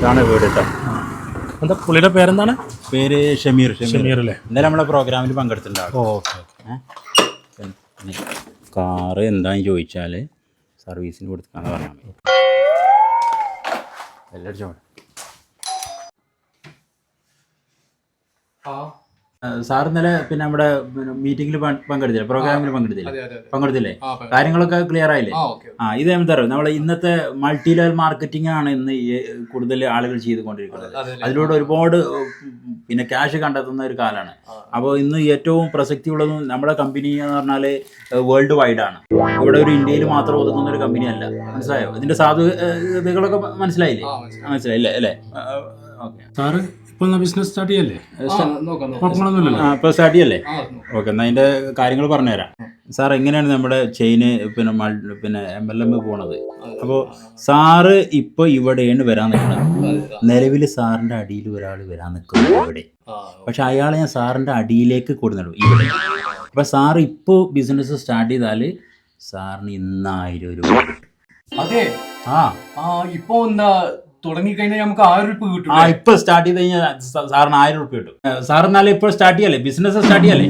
ഇതാണ് വീട് കേട്ടോ എന്താ പുള്ളിയുടെ പേരെന്താണ്? പേര് ഷമീർ ഷമീർ. അല്ലേ? ഇന്നലെ നമ്മളെ പ്രോഗ്രാമിൽ പങ്കെടുത്തിട്ടുണ്ടാവും ഓ ഓക്കെ പിന്നെ കാറ് എന്താന്ന് ചോദിച്ചാൽ സർവീസിന് കൊടുക്കാന്ന് പറഞ്ഞാൽ മതി. എല്ലാം അടിച്ചോ സാർ ഇന്നലെ പിന്നെ നമ്മുടെ മീറ്റിംഗിൽ പങ്കെടുത്തില്ല? പ്രോഗ്രാമിൽ പങ്കെടുത്തില്ലേ? പങ്കെടുത്തില്ലേ? കാര്യങ്ങളൊക്കെ ക്ലിയർ ആയില്ലേ? ആ ഇത് എന്താ നമ്മൾ നമ്മളെ ഇന്നത്തെ മൾട്ടി ലെവൽ മാർക്കറ്റിംഗ് ആണ് ഇന്ന് കൂടുതൽ ആളുകൾ ചെയ്തുകൊണ്ടിരിക്കുന്നത്. അതിലൂടെ ഒരുപാട് പിന്നെ ക്യാഷ് കണ്ടെത്തുന്ന ഒരു കാലമാണ് അപ്പോൾ ഇന്ന് ഏറ്റവും പ്രസക്തിയുള്ളതും നമ്മുടെ കമ്പനി എന്ന് പറഞ്ഞാൽ വേൾഡ് വൈഡ് ആണ്. ഇവിടെ ഒരു ഇന്ത്യയിൽ മാത്രം ഒതുങ്ങുന്ന ഒരു കമ്പനി അല്ല. മനസ്സിലായോ? ഇതിന്റെ സാധുതകളൊക്കെ മനസ്സിലായില്ലേ? മനസ്സിലായില്ലേ? അല്ലേ? ഓക്കെ. സാറ് ഇപ്പൊ ബിസിനസ് സ്റ്റാർട്ട് ചെയ്യല്ലേ? കുഴപ്പങ്ങളൊന്നുമില്ലല്ലോ ഇപ്പോൾ സ്റ്റാർട്ട് ചെയ്യല്ലേ? ഓക്കെ എന്നാ അതിന്റെ കാര്യങ്ങൾ പറഞ്ഞുതരാം. സാർ എങ്ങനെയാണ് നമ്മുടെ ചെയിന് പിന്നെ പിന്നെ എം എൽ എം പോണത്? അപ്പോൾ സാറ് ഇപ്പൊ ഇവിടെയാണ് വരാൻ നിൽക്കുന്നത് നിലവിൽ സാറിന്റെ അടിയിൽ ഒരാൾ വരാൻ നിൽക്കുന്നു ഇവിടെ. പക്ഷെ അയാളെ ഞാൻ സാറിന്റെ അടിയിലേക്ക് കൊടുന്നിടും ഇവിടെ. അപ്പൊ സാർ ഇപ്പോൾ ബിസിനസ് സ്റ്റാർട്ട് ചെയ്താൽ സാറിന് ഇന്നായിരം രൂപ. അതെ? ആ. ആ ഇപ്പൊ എന്താ തുടങ്ങിക്കഴിഞ്ഞാൽ നമുക്ക് ആയിരം രൂപ കിട്ടും ആ ഇപ്പൊ സ്റ്റാർട്ട് ചെയ്ത് കഴിഞ്ഞാൽ സാറിന് ആയിരം രൂപ കിട്ടും. സാർ എന്നാലും ഇപ്പോൾ സ്റ്റാർട്ട് ചെയ്യല്ലേ? ബിസിനസ് സ്റ്റാർട്ട് ചെയ്യല്ലേ?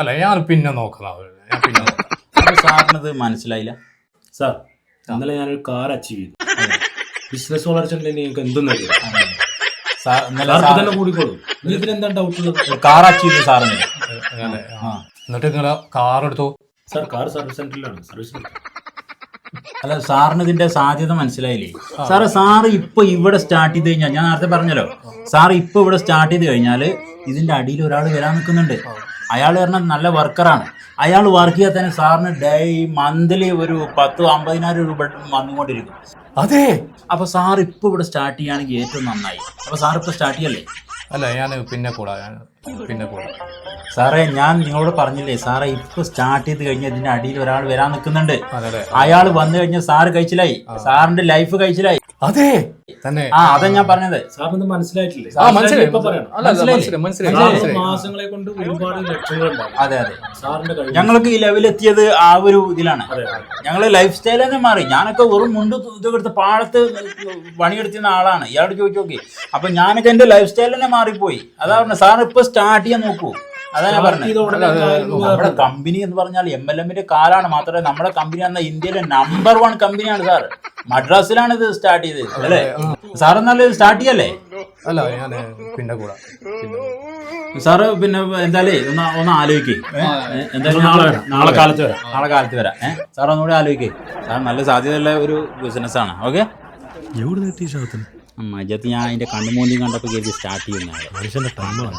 അല്ല ഞാൻ പിന്നെ നോക്കാം ഞാൻ പിന്നെ നോക്കാം. സാറിനത് മനസ്സിലായില്ല? സാർ ഇന്നലെ ഞാനൊരു കാർ അച്ചീവ് ചെയ്തു. ബിസിനസ് വളർച്ചയുണ്ടെങ്കിൽ നിങ്ങൾക്ക് എന്തും നൽകും സാർ ഇന്നലെ സാർ തന്നെ കൂടിക്കോളൂ. ഇതിനെന്താ ഡൗട്ട് ഉള്ളത്? കാർ അച്ചീവ് ചെയ്തു സാറിന്. എന്നിട്ട് നിങ്ങളെ കാർ എടുത്തോ? സാർ കാർ സർവീസ് സെന്ററിലാണ് സർവീസ് അല്ല സാറിന് ഇതിന്റെ സാധ്യത മനസ്സിലായില്ലേ? സാറ് സാറ് ഇപ്പൊ ഇവിടെ സ്റ്റാർട്ട് ചെയ്ത് കഴിഞ്ഞാൽ ഞാൻ നേരത്തെ പറഞ്ഞല്ലോ സാർ ഇപ്പൊ ഇവിടെ സ്റ്റാർട്ട് ചെയ്ത് കഴിഞ്ഞാൽ ഇതിന്റെ അടിയിൽ ഒരാൾ വരാൻ നിൽക്കുന്നുണ്ട്. അയാൾ പറഞ്ഞാൽ നല്ല വർക്കറാണ് അയാൾ വർക്ക് ചെയ്യാൻ തന്നെ സാറിന് ഡേ മന്ത്ലി ഒരു പത്ത് അമ്പതിനായിരം രൂപ വന്നുകൊണ്ടിരിക്കും. അതെ. അപ്പൊ സാർ ഇപ്പൊ ഇവിടെ സ്റ്റാർട്ട് ചെയ്യുകയാണെങ്കിൽ ഏറ്റവും നന്നായി. അപ്പൊ സാർ ഇപ്പൊ സ്റ്റാർട്ട് ചെയ്യല്ലേ? അല്ല ഞാൻ പിന്നെ കൂടാ ഞാൻ പിന്നെ കൂടാ. സാറേ ഞാൻ നിങ്ങളോട് പറഞ്ഞില്ലേ സാറേ ഇപ്പൊ സ്റ്റാർട്ട് ചെയ്ത് കഴിഞ്ഞ ഇതിന്റെ അടിയിൽ ഒരാൾ വരാൻ നിൽക്കുന്നുണ്ട്. അയാൾ വന്നു കഴിഞ്ഞാൽ സാറ് കഴിച്ചിലായി. സാറിന്റെ ലൈഫ് കഴിച്ചിലായി. അതെ. തന്നെ. ആ അതാ ഞാൻ പറഞ്ഞത്. സാറിന് മനസ്സിലായിട്ടില്ലേ? ആ മനസ്സിലായി ഇപ്പൊ പറയണം. അല്ല അല്ല മനസ്സിലായി മനസ്സിലായി. മാസങ്ങളെ കൊണ്ട് ഒരുപാട് ലക്ഷങ്ങളുണ്ടാവും അതെ അതെ. സാറിന്റെ കഴിവ്. ഞങ്ങൾക്ക് ഈ ലെവലെത്തിയത് ആ ഒരു ഇതിലാണ്. ഞങ്ങൾ ലൈഫ് സ്റ്റൈൽ തന്നെ മാറി. ഞാനൊക്കെ വെറും മുണ്ട് ഇതൊക്കെ എടുത്ത് പാടത്ത് പണിയെടുത്തിരുന്ന ആളാണ്. ഇയാളോട് ചോദിച്ചു നോക്കി. അപ്പൊ ഞാനൊക്കെ എന്റെ ലൈഫ് സ്റ്റൈൽ തന്നെ മാറിപ്പോയി. അതാ പറഞ്ഞ സാർ ഇപ്പൊ സ്റ്റാർട്ട് ചെയ്യാൻ നോക്കൂ. അതാ ഞാൻ പറഞ്ഞത്. നമ്മുടെ കമ്പനി എന്ന് പറഞ്ഞാൽ എം എൽ എമ്മിന്റെ കാലാണ്. മാത്രമേ നമ്മുടെ കമ്പനി എന്ന ഇന്ത്യയിലെ നമ്പർ വൺ കമ്പനിയാണ് സാർ മദ്രാസിലാണ് ഇത് സ്റ്റാർട്ട് ചെയ്തത് അല്ലേ? സാർ എന്നാലും സ്റ്റാർട്ട് ചെയ്യല്ലേ? അല്ല ഞാൻ പിന്നെ കൂടാ. സാറ് പിന്നെ എന്തായാലേ ഒന്ന് ഒന്ന് ആലോചിക്കേ. എന്തായാലും നാളെ വരാം. നാളെ കാലത്ത് വരാം. നാളെ കാലത്ത് വരാം. ഏഹ് സാർ ഒന്നുകൂടി ആലോചിക്കേ. സാർ നല്ല സാധ്യതയുള്ള ഒരു ബിസിനസ്സാണ് ഓക്കെ? എവിടെ കിട്ടി ശാത്തിന് മജത്ത് ഞാൻ അതിന്റെ കണ്ണുമൂന്തി കണ്ടപ്പോൾ കരുതി സ്റ്റാർട്ട് ചെയ്യുന്ന മനുഷ്യന്റെ ടൈമാണ്